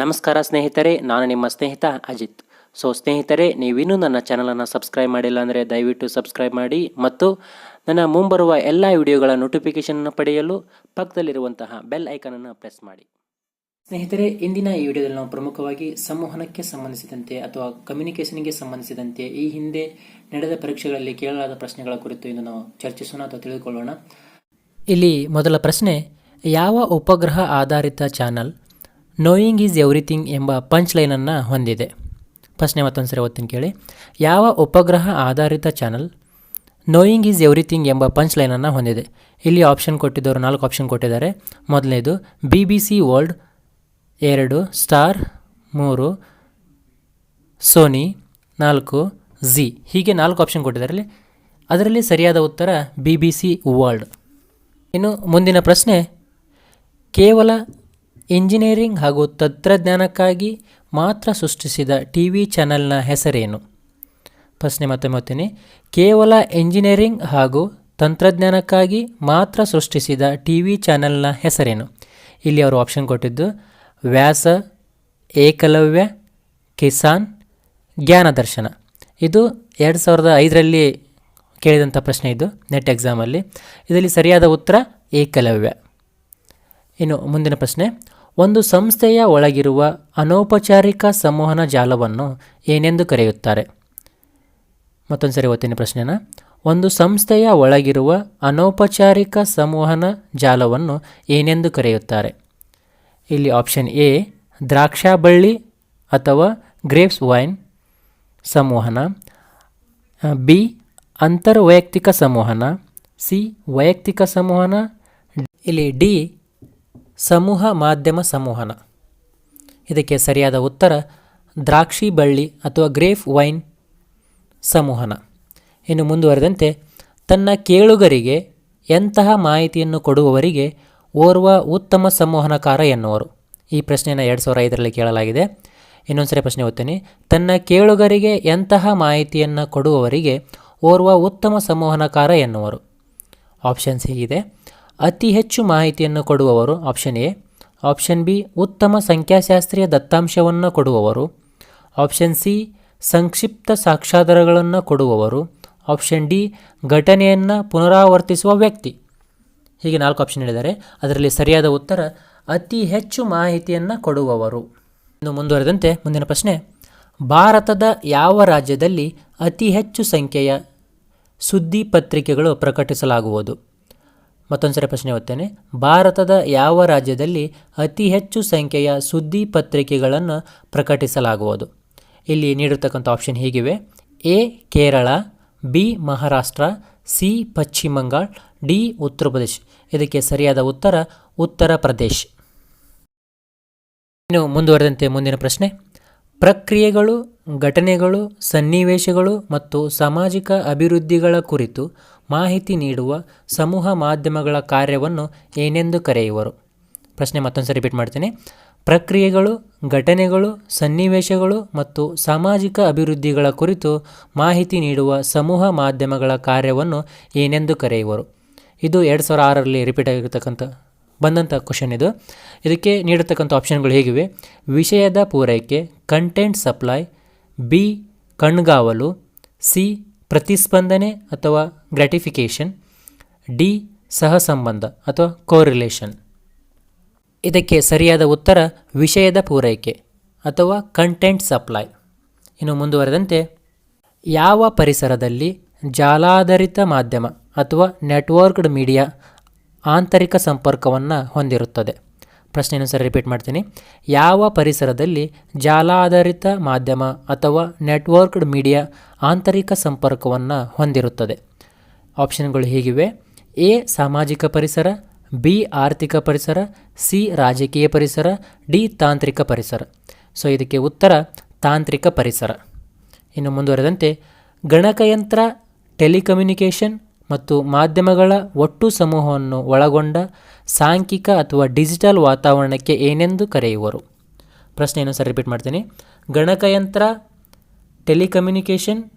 ನಮಸ್ಕಾರ ಸ್ನೇಹಿತರೆ, ನಾನು ನಿಮ್ಮ ಸ್ನೇಹಿತ ಅಜಿತ್. ಸೊ ಸ್ನೇಹಿತರೆ, ನೀವಿನ್ನೂ ನನ್ನ ಚಾನಲನ್ನು ಸಬ್ಸ್ಕ್ರೈಬ್ ಮಾಡಿಲ್ಲ ಅಂದರೆ ದಯವಿಟ್ಟು ಸಬ್ಸ್ಕ್ರೈಬ್ ಮಾಡಿ ಮತ್ತು ನನ್ನ ಮುಂಬರುವ ಎಲ್ಲ ವಿಡಿಯೋಗಳ ನೋಟಿಫಿಕೇಷನನ್ನು ಪಡೆಯಲು ಪಕ್ಕದಲ್ಲಿರುವಂತಹ ಬೆಲ್ ಐಕನನ್ನು ಪ್ರೆಸ್ ಮಾಡಿ. ಸ್ನೇಹಿತರೆ, ಇಂದಿನ ಈ ವಿಡಿಯೋದಲ್ಲಿ ನಾವು ಪ್ರಮುಖವಾಗಿ ಸಂವಹನಕ್ಕೆ ಸಂಬಂಧಿಸಿದಂತೆ ಅಥವಾ ಕಮ್ಯುನಿಕೇಷನ್ಗೆ ಸಂಬಂಧಿಸಿದಂತೆ ಈ ಹಿಂದೆ ನಡೆದ ಪರೀಕ್ಷೆಗಳಲ್ಲಿ ಕೇಳಲಾದ ಪ್ರಶ್ನೆಗಳ ಕುರಿತು ಇಂದು ನಾವು ಚರ್ಚಿಸೋಣ ಅಥವಾ ತಿಳಿದುಕೊಳ್ಳೋಣ. ಇಲ್ಲಿ ಮೊದಲ ಪ್ರಶ್ನೆ, ಯಾವ ಉಪಗ್ರಹ ಆಧಾರಿತ ಚಾನಲ್? ನೋಯಿಂಗ್ ಈಸ್ ಎವ್ರಿಥಿಂಗ್ ಎಂಬ ಪಂಚ್ ಲೈನನ್ನು ಹೊಂದಿದೆ. ಪ್ರಶ್ನೆ ಮತ್ತೊಂದು ಸರಿ ಓದ್ತೀನಿ ಕೇಳಿ. ಯಾವ ಉಪಗ್ರಹ ಆಧಾರಿತ ಚಾನಲ್ ನೋಯಿಂಗ್ ಈಸ್ ಎವ್ರಿಥಿಂಗ್ ಎಂಬ ಪಂಚ್ ಲೈನನ್ನು ಹೊಂದಿದೆ. ಇಲ್ಲಿ ಆಪ್ಷನ್ ಕೊಟ್ಟಿದ್ದವರು ನಾಲ್ಕು ಆಪ್ಷನ್ ಕೊಟ್ಟಿದ್ದಾರೆ. ಮೊದಲನೇದು ಬಿ ಬಿ ಸಿ ವರ್ಲ್ಡ್ ಎರಡು ಸ್ಟಾರ್ ಮೂರು ಸೋನಿ ನಾಲ್ಕು ಝಿ ಹೀಗೆ ನಾಲ್ಕು ಆಪ್ಷನ್ ಕೊಟ್ಟಿದ್ದಾರೆ ಅಲ್ಲಿ ಅದರಲ್ಲಿ ಸರಿಯಾದ ಉತ್ತರ ಬಿ ಬಿ ಸಿ ವರ್ಲ್ಡ್ ಇನ್ನು ಮುಂದಿನ ಪ್ರಶ್ನೆ, ಕೇವಲ ಇಂಜಿನಿಯರಿಂಗ್ ಹಾಗೂ ತಂತ್ರಜ್ಞಾನಕ್ಕಾಗಿ ಮಾತ್ರ ಸೃಷ್ಟಿಸಿದ ಟಿ ವಿ ಚಾನೆಲ್ನ ಹೆಸರೇನು? ಪ್ರಶ್ನೆ ಮತ್ತೆ ಮಾಡ್ತೀನಿ. ಕೇವಲ ಇಂಜಿನಿಯರಿಂಗ್ ಹಾಗೂ ತಂತ್ರಜ್ಞಾನಕ್ಕಾಗಿ ಮಾತ್ರ ಸೃಷ್ಟಿಸಿದ ಟಿ ವಿ ಚಾನೆಲ್ನ ಹೆಸರೇನು? ಇಲ್ಲಿ ಅವರು ಆಪ್ಷನ್ ಕೊಟ್ಟಿದ್ದು, ವ್ಯಾಸ, ಏಕಲವ್ಯ, ಕಿಸಾನ್ ಜ್ಞಾನದರ್ಶನ ಇದು ಎರಡು ಸಾವಿರದ ಐದರಲ್ಲಿ ಕೇಳಿದಂಥ ಪ್ರಶ್ನೆ ಇದು, ನೆಟ್ ಎಕ್ಸಾಮಲ್ಲಿ ಇದರಲ್ಲಿ ಸರಿಯಾದ ಉತ್ತರ ಏಕಲವ್ಯ. ಇನ್ನು ಮುಂದಿನ ಪ್ರಶ್ನೆ ಒಂದು ಸಂಸ್ಥೆಯ ಒಳಗಿರುವ ಅನೌಪಚಾರಿಕ ಸಂವಹನ ಜಾಲವನ್ನು ಏನೆಂದು ಕರೆಯುತ್ತಾರೆ? ಮತ್ತೊಂದು ಸರಿ ಓದ್ತೀನಿ ಪ್ರಶ್ನೆನ. ಒಂದು ಸಂಸ್ಥೆಯ ಒಳಗಿರುವ ಅನೌಪಚಾರಿಕ ಸಂವಹನ ಜಾಲವನ್ನು ಏನೆಂದು ಕರೆಯುತ್ತಾರೆ? ಇಲ್ಲಿ ಆಪ್ಷನ್ ಎ, ದ್ರಾಕ್ಷಾಬಳ್ಳಿ ಅಥವಾ ಗ್ರೇಪ್ಸ್ ವೈನ್ ಸಂವಹನ. ಬಿ, ಅಂತರ್ವೈಯಕ್ತಿಕ ಸಂವಹನ. ಸಿ, ವೈಯಕ್ತಿಕ ಸಂವಹನ. ಇಲ್ಲಿ ಡಿ ಸಮೂಹ ಮಾಧ್ಯಮ ಸಂವಹನ ಇದಕ್ಕೆ ಸರಿಯಾದ ಉತ್ತರ ದ್ರಾಕ್ಷಿ ಬಳ್ಳಿ ಅಥವಾ ಗ್ರೇಫ್ ವೈನ್ ಸಂವಹನ ಇನ್ನು ಮುಂದುವರೆದಂತೆ ತನ್ನ ಕೇಳುಗರಿಗೆ ಎಂತಹ ಮಾಹಿತಿಯನ್ನು ಕೊಡುವವರಿಗೆ ಓರ್ವ ಉತ್ತಮ ಸಂವಹನಕಾರ ಎನ್ನುವರು. ಈ ಪ್ರಶ್ನೆಯನ್ನು ಎರಡು ಸಾವಿರ ಐದರಲ್ಲಿ ಕೇಳಲಾಗಿದೆ. ಇನ್ನೊಂದು ಸರಿ ಪ್ರಶ್ನೆ ಓದ್ತೀನಿ. ತನ್ನ ಕೇಳುಗರಿಗೆ ಎಂತಹ ಮಾಹಿತಿಯನ್ನು ಕೊಡುವವರಿಗೆ ಓರ್ವ ಉತ್ತಮ ಸಂವಹನಕಾರ ಎನ್ನುವರು. ಆಪ್ಷನ್ಸ್ ಹೀಗಿದೆ. ಅತಿ ಹೆಚ್ಚು ಮಾಹಿತಿಯನ್ನು ಕೊಡುವವರು ಆಪ್ಷನ್ ಎ, ಆಪ್ಷನ್ ಬಿ, ಉತ್ತಮ ಸಂಖ್ಯಾಶಾಸ್ತ್ರೀಯ ದತ್ತಾಂಶವನ್ನು ಕೊಡುವವರು, ಆಪ್ಷನ್ ಸಿ, ಸಂಕ್ಷಿಪ್ತ ಸಾಕ್ಷಾಧಾರಗಳನ್ನು ಕೊಡುವವರು, ಆಪ್ಷನ್ ಡಿ, ಘಟನೆಯನ್ನು ಪುನರಾವರ್ತಿಸುವ ವ್ಯಕ್ತಿ. ಹೀಗೆ ನಾಲ್ಕು ಆಪ್ಷನ್ ಹೇಳಿದ್ದಾರೆ. ಅದರಲ್ಲಿ ಸರಿಯಾದ ಉತ್ತರ, ಅತಿ ಹೆಚ್ಚು ಮಾಹಿತಿಯನ್ನು ಕೊಡುವವರು. ಇನ್ನು ಮುಂದುವರೆದಂತೆ ಮುಂದಿನ ಪ್ರಶ್ನೆ, ಭಾರತದ ಯಾವ ರಾಜ್ಯದಲ್ಲಿ ಅತಿ ಹೆಚ್ಚು ಸಂಖ್ಯೆಯ ಸುದ್ದಿ ಪತ್ರಿಕೆಗಳು ಪ್ರಕಟಿಸಲಾಗುವುದು? ಮತ್ತೊಂದು ಸರಿ ಪ್ರಶ್ನೆ ಓದ್ತೇನೆ. ಭಾರತದ ಯಾವ ರಾಜ್ಯದಲ್ಲಿ ಅತಿ ಹೆಚ್ಚು ಸಂಖ್ಯೆಯ ಸುದ್ದಿ ಪತ್ರಿಕೆಗಳನ್ನು ಪ್ರಕಟಿಸಲಾಗುವುದು? ಇಲ್ಲಿ ನೀಡಿರ್ತಕ್ಕಂಥ ಆಪ್ಷನ್ ಹೀಗಿವೆ. A, Kerala, B, Maharashtra, C, ಪಶ್ಚಿಮ ಬಂಗಾಳ್, ಡಿ, ಉತ್ತರ ಪ್ರದೇಶ್. ಇದಕ್ಕೆ ಸರಿಯಾದ ಉತ್ತರ ಉತ್ತರ ಪ್ರದೇಶ್. ಇನ್ನು ಮುಂದುವರೆದಂತೆ ಮುಂದಿನ ಪ್ರಶ್ನೆ. ಪ್ರಕ್ರಿಯೆಗಳು ಘಟನೆಗಳು, ಸನ್ನಿವೇಶಗಳು ಮತ್ತು ಸಾಮಾಜಿಕ ಅಭಿವೃದ್ಧಿಗಳ ಕುರಿತು ಮಾಹಿತಿ ನೀಡುವ ಸಮೂಹ ಮಾಧ್ಯಮಗಳ ಕಾರ್ಯವನ್ನು ಏನೆಂದು ಕರೆಯುವರು? ಪ್ರಶ್ನೆ ಮತ್ತೊಂದು ಸರಿ ರಿಪೀಟ್ ಮಾಡ್ತೀನಿ. ಪ್ರಕ್ರಿಯೆಗಳು, ಘಟನೆಗಳು, ಸನ್ನಿವೇಶಗಳು ಮತ್ತು ಸಾಮಾಜಿಕ ಅಭಿವೃದ್ಧಿಗಳ ಕುರಿತು ಮಾಹಿತಿ ನೀಡುವ ಸಮೂಹ ಮಾಧ್ಯಮಗಳ ಕಾರ್ಯವನ್ನು ಏನೆಂದು ಕರೆಯುವರು? ಇದು ಎರಡು ಸಾವಿರ ಆರರಲ್ಲಿ ರಿಪೀಟ್ ಆಗಿರ್ತಕ್ಕಂಥ, ಬಂದಂಥ ಕ್ವಶನ್ ಇದು. ಇದಕ್ಕೆ ನೀಡತಕ್ಕಂಥ ಆಪ್ಷನ್ಗಳು ಹೇಗಿವೆ? ವಿಷಯದ ಪೂರೈಕೆ ಕಂಟೆಂಟ್ ಸಪ್ಲೈ ಬಿ, ಕಣ್ಗಾವಲು, ಸಿ, ಪ್ರತಿಸ್ಪಂದನೆ ಅಥವಾ ಗ್ರ್ಯಾಟಿಫಿಕೇಷನ್ ಡಿ, ಸಹಸಂಬಂಧ ಅಥವಾ ಕೋರಿಲೇಷನ್ ಇದಕ್ಕೆ ಸರಿಯಾದ ಉತ್ತರ ವಿಷಯದ ಪೂರೈಕೆ ಅಥವಾ ಕಂಟೆಂಟ್ ಸಪ್ಲೈ ಇನ್ನು ಮುಂದುವರೆದಂತೆ, ಯಾವ ಪರಿಸರದಲ್ಲಿ ಜಾಲಾಧಾರಿತ ಮಾಧ್ಯಮ ಅಥವಾ ನೆಟ್ವರ್ಕ್ಡ್ ಮೀಡಿಯಾ ಆಂತರಿಕ ಸಂಪರ್ಕವನ್ನು ಹೊಂದಿರುತ್ತದೆ? ಪ್ರಶ್ನೆಯನ್ನು ಸರಿ ರಿಪೀಟ್ ಮಾಡ್ತೀನಿ. ಯಾವ ಪರಿಸರದಲ್ಲಿ ಜಾಲಾಧಾರಿತ ಮಾಧ್ಯಮ ಅಥವಾ ನೆಟ್ವರ್ಕ್ಡ್ ಮೀಡಿಯಾ ಆಂತರಿಕ ಸಂಪರ್ಕವನ್ನು ಹೊಂದಿರುತ್ತದೆ? ಆಪ್ಷನ್ಗಳು ಹೀಗಿವೆ. ಎ, ಸಾಮಾಜಿಕ ಪರಿಸರ, ಬಿ, ಆರ್ಥಿಕ ಪರಿಸರ, ಸಿ, ರಾಜಕೀಯ ಪರಿಸರ, ಡಿ, ತಾಂತ್ರಿಕ ಪರಿಸರ. ಸೊ ಇದಕ್ಕೆ ಉತ್ತರ ತಾಂತ್ರಿಕ ಪರಿಸರ. ಇನ್ನು ಮುಂದುವರೆದಂತೆ, ಗಣಕಯಂತ್ರ ಟೆಲಿಕಮ್ಯುನಿಕೇಷನ್ ಮತ್ತು ಮಾಧ್ಯಮಗಳ ಒಟ್ಟು ಸಮೂಹವನ್ನು ಒಳಗೊಂಡ ಸಾಂಖ್ಯಿಕ ಅಥವಾ ಡಿಜಿಟಲ್ ವಾತಾವರಣಕ್ಕೆ ಏನೆಂದು ಕರೆಯುವರು? ಪ್ರಶ್ನೆಯನ್ನು ಸರ್ ರಿಪೀಟ್ ಮಾಡ್ತೀನಿ. ಗಣಕಯಂತ್ರ, ಟೆಲಿಕಮ್ಯುನಿಕೇಷನ್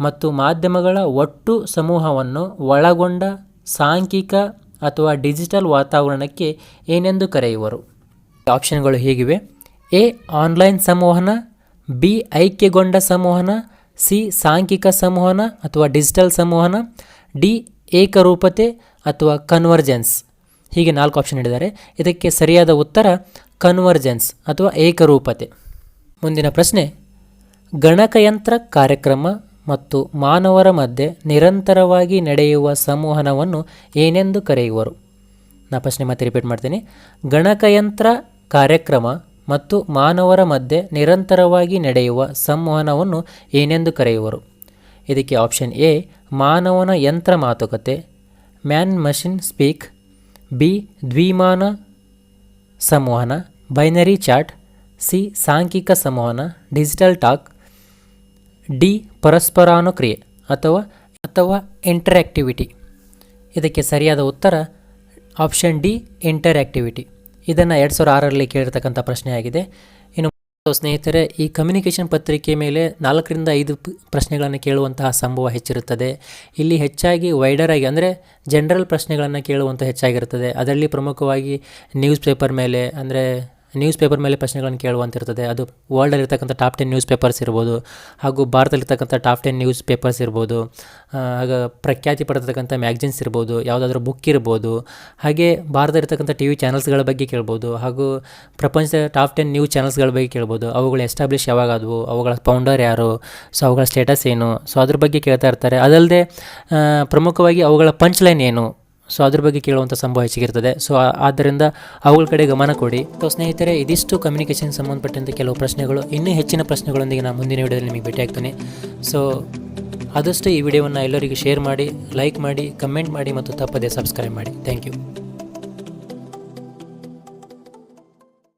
ಮತ್ತು ಮಾಧ್ಯಮಗಳ ಒಟ್ಟು ಸಮೂಹವನ್ನು ಒಳಗೊಂಡ ಸಾಂಖ್ಯಿಕ ಅಥವಾ ಡಿಜಿಟಲ್ ವಾತಾವರಣಕ್ಕೆ ಏನೆಂದು ಕರೆಯುವರು? ಆಪ್ಷನ್ಗಳು ಹೀಗಿವೆ? ಎ, ಆನ್ಲೈನ್ ಸಂವಹನ ಬಿ, ಐಕ್ಯಗೊಂಡ ಸಂವಹನ ಸಿ ಸಾಂಖ್ಯಿಕ ಸಂವಹನ ಅಥವಾ ಡಿಜಿಟಲ್ ಸಂವಹನ, ಡಿ ಏಕರೂಪತೆ ಅಥವಾ ಕನ್ವರ್ಜೆನ್ಸ್. ಹೀಗೆ ನಾಲ್ಕು ಆಪ್ಷನ್ ಹೇಳಿದ್ದಾರೆ. ಇದಕ್ಕೆ ಸರಿಯಾದ ಉತ್ತರ ಕನ್ವರ್ಜೆನ್ಸ್ ಅಥವಾ ಏಕರೂಪತೆ. ಮುಂದಿನ ಪ್ರಶ್ನೆ, ಗಣಕಯಂತ್ರ ಕಾರ್ಯಕ್ರಮ ಮತ್ತು ಮಾನವರ ಮಧ್ಯೆ ನಿರಂತರವಾಗಿ ನಡೆಯುವ ಸಂವಹನವನ್ನು ಏನೆಂದು ಕರೆಯುವರು? ನಾ ಪ್ರಶ್ನೆ ಮತ್ತೆ ರಿಪೀಟ್ ಮಾಡ್ತೀನಿ. ಗಣಕಯಂತ್ರ ಕಾರ್ಯಕ್ರಮ ಮತ್ತು ಮಾನವರ ಮಧ್ಯೆ ನಿರಂತರವಾಗಿ ನಡೆಯುವ ಸಂವಹನವನ್ನು ಏನೆಂದು ಕರೆಯುವರು? ಇದಕ್ಕೆ ಆಪ್ಷನ್ ಎ ಮಾನವನ ಯಂತ್ರ ಮಾತುಕತೆ ಮ್ಯಾನ್ ಮಷಿನ್ ಸ್ಪೀಕ್ ಬಿ ದ್ವಿಮಾನ ಸಂವಹನ ಬೈನರಿ ಚಾಟ್ ಸಿ ಸಾಂಖ್ಯಿಕ ಸಂವಹನ ಡಿಜಿಟಲ್ ಟಾಕ್ ಡಿ ಪರಸ್ಪರಾನುಕ್ರಿಯೆ ಅಥವಾ ಅಥವಾ ಇಂಟರ್ಆಕ್ಟಿವಿಟಿ ಇದಕ್ಕೆ ಸರಿಯಾದ ಉತ್ತರ ಆಪ್ಷನ್ ಡಿ ಇಂಟರ್ಆಕ್ಟಿವಿಟಿ ಇದನ್ನು ಎರಡು ಸಾವಿರ ಆರರಲ್ಲಿ ಕೇಳಿರ್ತಕ್ಕಂಥ ಪ್ರಶ್ನೆಯಾಗಿದೆ. ಇನ್ನು ಸ್ನೇಹಿತರೆ, ಈ ಕಮ್ಯುನಿಕೇಷನ್ ಪತ್ರಿಕೆ ಮೇಲೆ ನಾಲ್ಕರಿಂದ ಐದು ಪ್ರಶ್ನೆಗಳನ್ನು ಕೇಳುವಂತಹ ಸಂಭವ ಹೆಚ್ಚಿರುತ್ತದೆ. ಇಲ್ಲಿ ಹೆಚ್ಚಾಗಿ ವೈಡರ್ ಆಗಿ ಅಂದರೆ ಜನರಲ್ ಪ್ರಶ್ನೆಗಳನ್ನು ಕೇಳುವಂಥ ಹೆಚ್ಚಾಗಿರುತ್ತದೆ. ಅದರಲ್ಲಿ ಪ್ರಮುಖವಾಗಿ ನ್ಯೂಸ್ ಪೇಪರ್ ಮೇಲೆ ಅಂದರೆ ನ್ಯೂಸ್ ಪೇಪರ್ ಮೇಲೆ ಪ್ರಶ್ನೆಗಳನ್ನು ಕೇಳುವಂತಿರ್ತದೆ. ಅದು ವರ್ಲ್ಡಲ್ಲಿರ್ತಕ್ಕಂಥ ಟಾಪ್ ಟೆನ್ ನ್ಯೂಸ್ ಪೇಪರ್ಸ್ ಇರ್ಬೋದು, ಹಾಗೂ ಭಾರತದಲ್ಲಿರ್ತಕ್ಕಂಥ ಟಾಪ್ ಟೆನ್ ನ್ಯೂಸ್ ಪೇಪರ್ಸ್ ಇರ್ಬೋದು ಆಗ ಪ್ರಖ್ಯಾತಿ ಪಡೆದಿರ್ತಕ್ಕಂಥ ಮ್ಯಾಗ್ಝಿನ್ಸ್ ಇರ್ಬೋದು, ಯಾವುದಾದ್ರೂ ಬುಕ್ ಇರ್ಬೋದು. ಹಾಗೆ ಭಾರತದಲ್ಲಿರ್ತಕ್ಕಂಥ ಟಿ ವಿ ಚಾನಲ್ಸ್ಗಳ ಬಗ್ಗೆ ಕೇಳ್ಬೋದು, ಹಾಗೂ ಪ್ರಪಂಚದ ಟಾಪ್ ಟೆನ್ ನ್ಯೂಸ್ ಚಾನಲ್ಸ್ಗಳ ಬಗ್ಗೆ ಕೇಳ್ಬೋದು. ಅವುಗಳು ಎಸ್ಟಾಬ್ಲಿಷ್ ಯಾವಾಗಾದವು, ಅವುಗಳ ಫೌಂಡರ್ ಯಾರು ಸೊ ಅವುಗಳ ಸ್ಟೇಟಸ್ ಏನು? ಸೊ ಅದ್ರ ಬಗ್ಗೆ ಕೇಳ್ತಾ ಇರ್ತಾರೆ. ಅದಲ್ಲದೆ ಪ್ರಮುಖವಾಗಿ ಅವುಗಳ ಪಂಚ್ ಲೈನ್ ಏನು? ಸೊ ಅದ್ರ ಬಗ್ಗೆ ಕೇಳುವಂಥ ಸಂಭವ ಹೆಚ್ಚಿಗಿರ್ತದೆ ಸೊ ಆದ್ದರಿಂದ ಅವುಗಳ ಕಡೆ ಗಮನ ಕೊಡಿ. ಸೊ ಸ್ನೇಹಿತರೆ, ಇದಿಷ್ಟು ಕಮ್ಯುನಿಕೇಷನ್ ಸಂಬಂಧಪಟ್ಟಂತೆ ಕೆಲವು ಪ್ರಶ್ನೆಗಳು. ಇನ್ನೂ ಹೆಚ್ಚಿನ ಪ್ರಶ್ನೆಗಳೊಂದಿಗೆ ನಾನು ಮುಂದಿನ ವಿಡಿಯೋದಲ್ಲಿ ನಿಮಗೆ ಭೇಟಿ ಆಗ್ತೇನೆ ಸೊ ಆದಷ್ಟು ಈ ವಿಡಿಯೋವನ್ನು ಎಲ್ಲರಿಗೂ ಶೇರ್ ಮಾಡಿ ಲೈಕ್ ಮಾಡಿ ಕಮೆಂಟ್ ಮಾಡಿ ಮತ್ತು ತಪ್ಪದೇ ಸಬ್ಸ್ಕ್ರೈಬ್ ಮಾಡಿ. Thank you